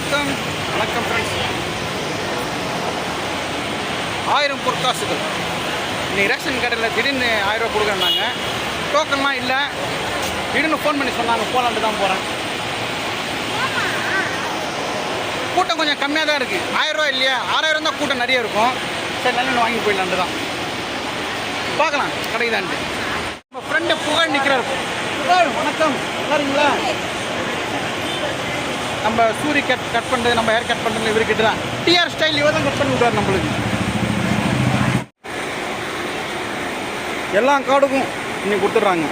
வணக்கம். வணக்கம் ஃப்ரெண்ட்ஸ் ஆயிரம் பொற்காசுகள். இன்றைக்கி ரேஷன் கடையில் திடீர்னு ஆயிரம் ரூபா கொடுக்குறேன்னாங்க. டோக்கன்லாம் இல்லை. திடீர்னு ஃபோன் பண்ணி சொன்னாங்க போகலான்ட்டு தான் போகிறேன் கூட்டம் கொஞ்சம் கம்மியாக தான் இருக்குது ஆயிரம் இல்லையா? ஆறாயிரம் தான் கூட்டம் நிறைய இருக்கும். சரி நல்ல வாங்கி போயிடலான்ட்டு தான். பார்க்கலாம் கிடைக்குதான்ட்டு நம்ம ஃப்ரெண்டு புகழ் நிற்கிறார் புகழ் வணக்கம். நல்லா இருக்கீங்களா? நம்ம சூரி கட் கட் பண்ணுறது நம்ம ஹேர் கட் பண்ணுறது இவர்கிட்ட தான். டிஆர் ஸ்டைல் இவர் தான் கட் பண்ணி விட்றாரு நம்மளுக்கு. எல்லா கார்டுக்கும் இன்னைக்கு கொடுத்துட்றாங்க.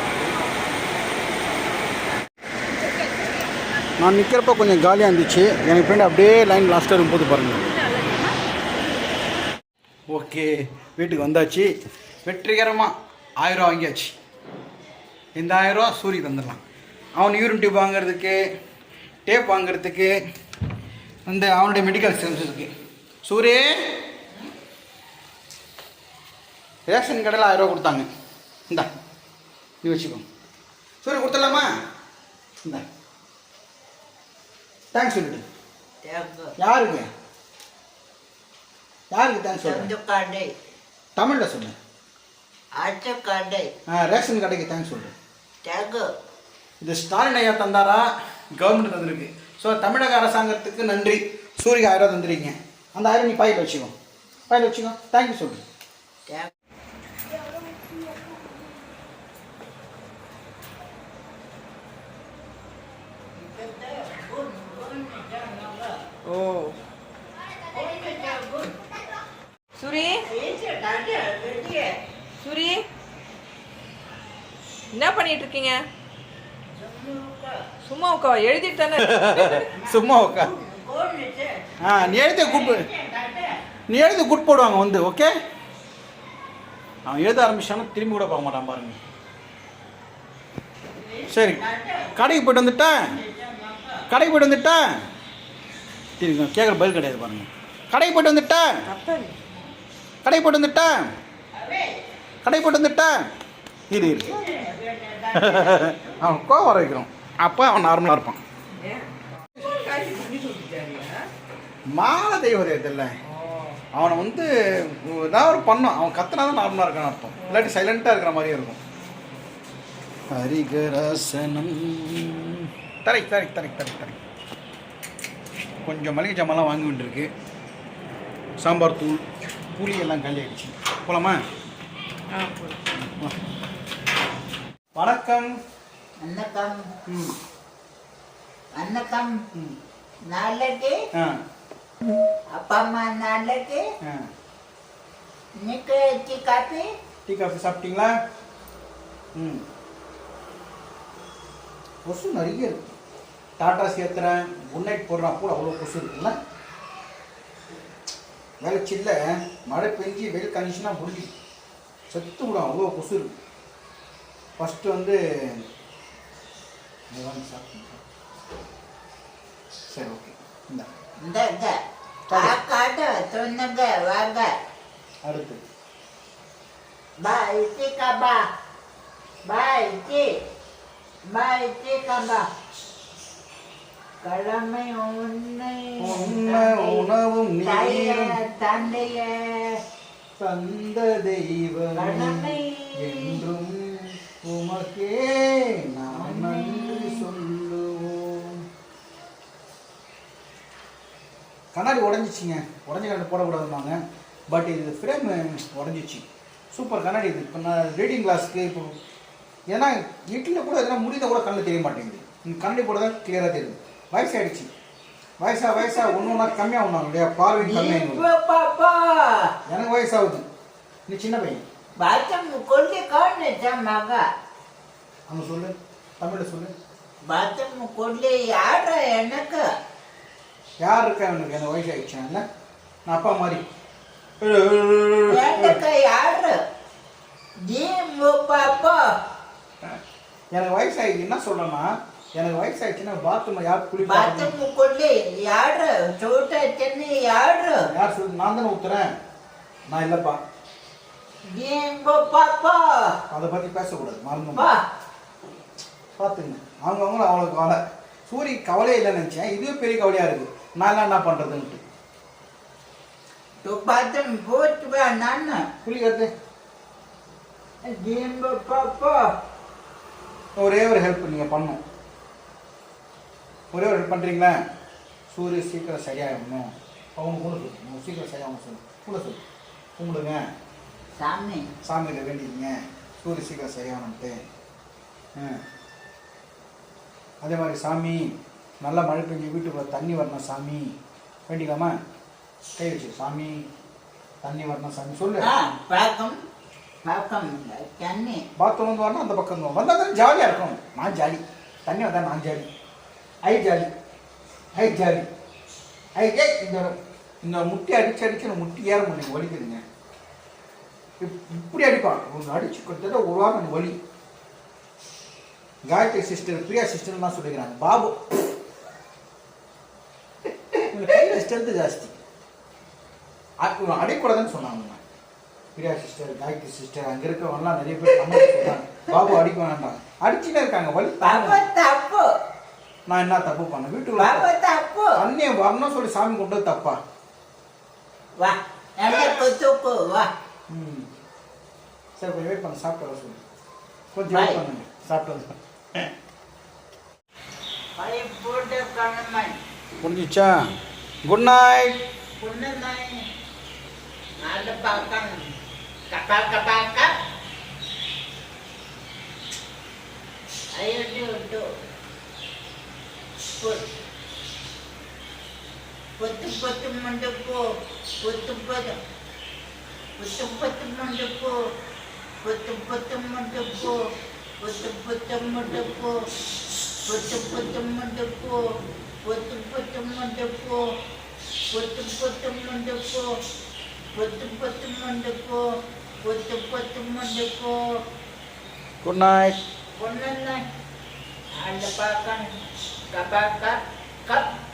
நான் நிற்கிறப்ப கொஞ்சம் காலியாக இருந்துச்சு. எனக்கு ஃப்ரெண்ட் அப்படியே லைன் லாஸ்ட்டாக இருக்கும்போது பாருங்கள் ஓகே வீட்டுக்கு வந்தாச்சு. வெற்றிகரமாக ஆயிரம் வாங்கியாச்சு. இந்த ஆயிரரூவா சூரி தந்துடலாம். அவன் யூரின் டியூப் வாங்குறதுக்கு டேப் வாங்குறதுக்கு அந்த அவனுடைய மெடிக்கல் சென்ஸுக்கு சூரி! ரேஷன் கடையில் ஆயிரம் ரூபா கொடுத்தாங்க. இந்தா நீ வச்சுக்கோ. சூரி கொடுத்துடலாமா? இந்தா. தேங்க்ஸ் சொல்லிட்டு யாருக்கு? யாருக்கு தேங்க்ஸ் சந்துக்காடை தமிழில் ஆ ரேஷன் கடைக்கு தேங்க்ஸ் தேகு இது ஸ்டாலின் ஐயா தந்தாரா? கவர்மெண்ட் தந்திருக்கு. ஸோ தமிழக அரசாங்கத்துக்கு நன்றி. சூரிய ஆயிரம் தந்துருக்கீங்க. அந்த ஆயிரம் நீ பையில் வச்சுக்கோ. பையில் வச்சுக்கோ. தேங்க்யூ சொல்லு தேகு ஓ. சூரி. சூரி. என்ன பண்ணிட்டு இருக்கீங்க? சும்மா உட்கா எழுதிட்டு தானே சும்மா உக்கா ஆ நீ எழுத குட் நீ எழுத குட் போடுவாங்க வந்து ஓகே? அவன் எழுத ஆரம்பிச்சானா திரும்பி கூட பார்க்க மாட்டான் பாருங்க. சரி. கடைக்கு போயிட்டு வந்துட்டேன் கடைக்கு போயிட்டு வந்துட்டேன் திரும்பி கேட்குற பதில் கிடையாது பாருங்க. கடைக்கு போயிட்டு வந்துட்டேன் கடைக்கு போயிட்டு வந்துட்டேன் கடைக்கு போயிட்டு வந்துட்டேன் இரு இரு. அவன் கோவம் வர வைக்கிறோம் அப்போ அவன் நார்மலாக இருப்பான். மாலை தெய்வம் தெரியல அவனை வந்து ஏதாவது ஒரு பண்ணோம். அவன் கத்துனா தான் நார்மலாக இருக்கான்னு அர்த்தம். இல்லாட்டி சைலண்ட்டாக இருக்கிற மாதிரியே இருக்கும். ஹரிகராசனம். தரை தரை தரை தரை தரை. கொஞ்சம் மளிகை ஜாமான்லாம் வாங்கி வேண்டியிருக்கு சாம்பார் தூள் புளி எல்லாம் காலி ஆயிடுச்சு. போலாமா? வணக்கம். ம். நாளைக்கு ஆ. அப்பா அம்மா நாளைக்கு இன்னைக்கு டீ காஃபி டீ காஃபி சாப்பிட்டீங்களா? ம். கொசு நிறைய இருக்கு. டாட்டா சேர்த்துறேன். குட் நைட் போடுறான். கூட அவ்வளோ கொசு இருக்குல்ல? வேலை சில்ல. மழை பெஞ்சு வெயில் கண்டிஷனா முடிஞ்சு செத்து விடும். அவ்வளோ கொசு இருக்கு. ஃபஸ்ட்டு வந்து வாங்கி சாப்பிட்டேன். சரி ஓகே இந்த இந்த இந்த காக்காடு சொன்னங்க வாங்க அடுத்து பா இட்லி கபா பா கபா கடமை உன்னை உண்மை உணவும் நீரும் தந்தைய தந்த தெய்வம் என்றும் உமக்கே நான் சொல்லுவோம். கண்ணாடி உடஞ்சிச்சிங்க. உடஞ்ச கண்ணாடி போடக்கூடாதுன்னாங்க பட் இது ஃப்ரேம் உடஞ்சிச்சு. சூப்பர் கண்ணாடி இது. இப்போ நான் ரீடிங் கிளாஸ்க்கு இப்போ ஏன்னா இட்லியில் கூட எதனா முடிந்த கூட கண்ணில் தெரிய மாட்டேங்குது. இந்த கண்ணாடி போட தான் கிளியராக தெரியுது. வயசாயிடுச்சு. வயசா வயசா ஒன்று ஒன்றா கம்மியாக ஒன்றாங்க இல்லையா பார்வை கம்மியாக எனக்கு வயசாகுது. நீ சின்ன பையன். கொண்டு மக அங்கே சொல்லு. தமிழில் சொல்லு. பாத்தம் கொண்டு யார எனக்கு? யார் இருக்கா எனக்கு எனக்கு வயசு ஆயிடுச்சா இல்லை நான் அப்பா மாதிரி. எனக்கு யாரு ஜீமு பாப்பா. எனக்கு வயசு ஆயிடுச்சு என்ன சொல்றேன்னா எனக்கு வயசு ஆயிடுச்சுன்னா பாத்ரூம்ல யார் குளிப்பாங்க பாத்தம் கொண்டு யாரு சூட்ட சென்னு யாரு யார் சொல்லு நான் தானே ஊத்துறேன். நான் இல்லைப்பா. ஜீம்பு பாப்பா. அதை பற்றி பேசக்கூடாது மறந்து பா பார்த்துங்க. அவங்கவுங்களும் அவ்வளோ கவலை. சூரி கவலையே இல்லைன்னு நினச்சேன். இதுவே பெரிய கவலையாக இருக்குது நான் என்ன பண்ணுறதுன்ட்டு பார்த்தேன் போட்டு பா நான். குளிக்கிறது ஒரே ஒரு ஹெல்ப் நீங்கள் பண்ணும். ஒரே ஒரு ஹெல்ப் பண்ணுறீங்களா சூரிய சீக்கிரம் சரியாகணும் அவங்க கூட சொல்லணும் சீக்கிரம் சரியாகணும் சொல்லு. கூட சொல்லு. கும்பிடுங்க. சாமி. சாமியில் வேண்டிக்கிங்க சூரிய சீக்கிரம் சரியாகணும்ட்டு. ம். அதே மாதிரி சாமி நல்லா மழை பெஞ்சு வீட்டுக்குள்ள தண்ணி வரணும் சாமி. வேண்டிக்காமா கை வச்சு சாமி தண்ணி வரணும் சாமி. சொல்லு. பழக்கம் பழக்கம் தண்ணி. பாத்ரூம் வந்து வரணும் அந்த பக்கம் வந்தால் தானே ஜாலியாக இருக்கும். நான் ஜாலி தண்ணி வந்தால் நான் ஜாலி ஐ ஜாலி ஐ ஜாலி ஐ கே இந்த இந்த முட்டி அடிச்சு அடிச்சு நான் முட்டி ஏற முடியும் வலிக்குதுங்க இப்படி அடிப்பான். ஒன்று அடிச்சு கொடுத்தது ஒரு வாரம் வலி காயத்ரி சிஸ்டர் பிரியா சிஸ்டர் தான் சொல்லிக்கிறாங்க. பாபு கையில் ஸ்ட்ரென்த் ஜாஸ்தி. அடிக்கூடாதுன்னு சொன்னாங்க. பிரியா சிஸ்டர் காயத்ரி சிஸ்டர் அங்கே இருக்கவங்கலாம் நிறைய பேர் சொன்னாங்க பாபு அடிக்க வேண்டாம் அடிச்சுட்டே இருக்காங்க. வழி தப்பு. நான் என்ன தப்பு பண்ண வீட்டுக்குள்ள தப்பு. அண்ணிய வரணும் சொல்லி சாமி கும்பிட்டு தப்பா? வா. சரி கொஞ்சம் வெயிட் பண்ண. சாப்பிட்டு வர சொல்லு. கொஞ்சம் சாப்பிட்டு வந்து முடிஞ்சிச்சா குட் நைட் పొత్తు పొత్తు మండుకు పొత్తు పొత్తు పొత్తు పొత్తు మండుకు Good night. Good night. And the back and the.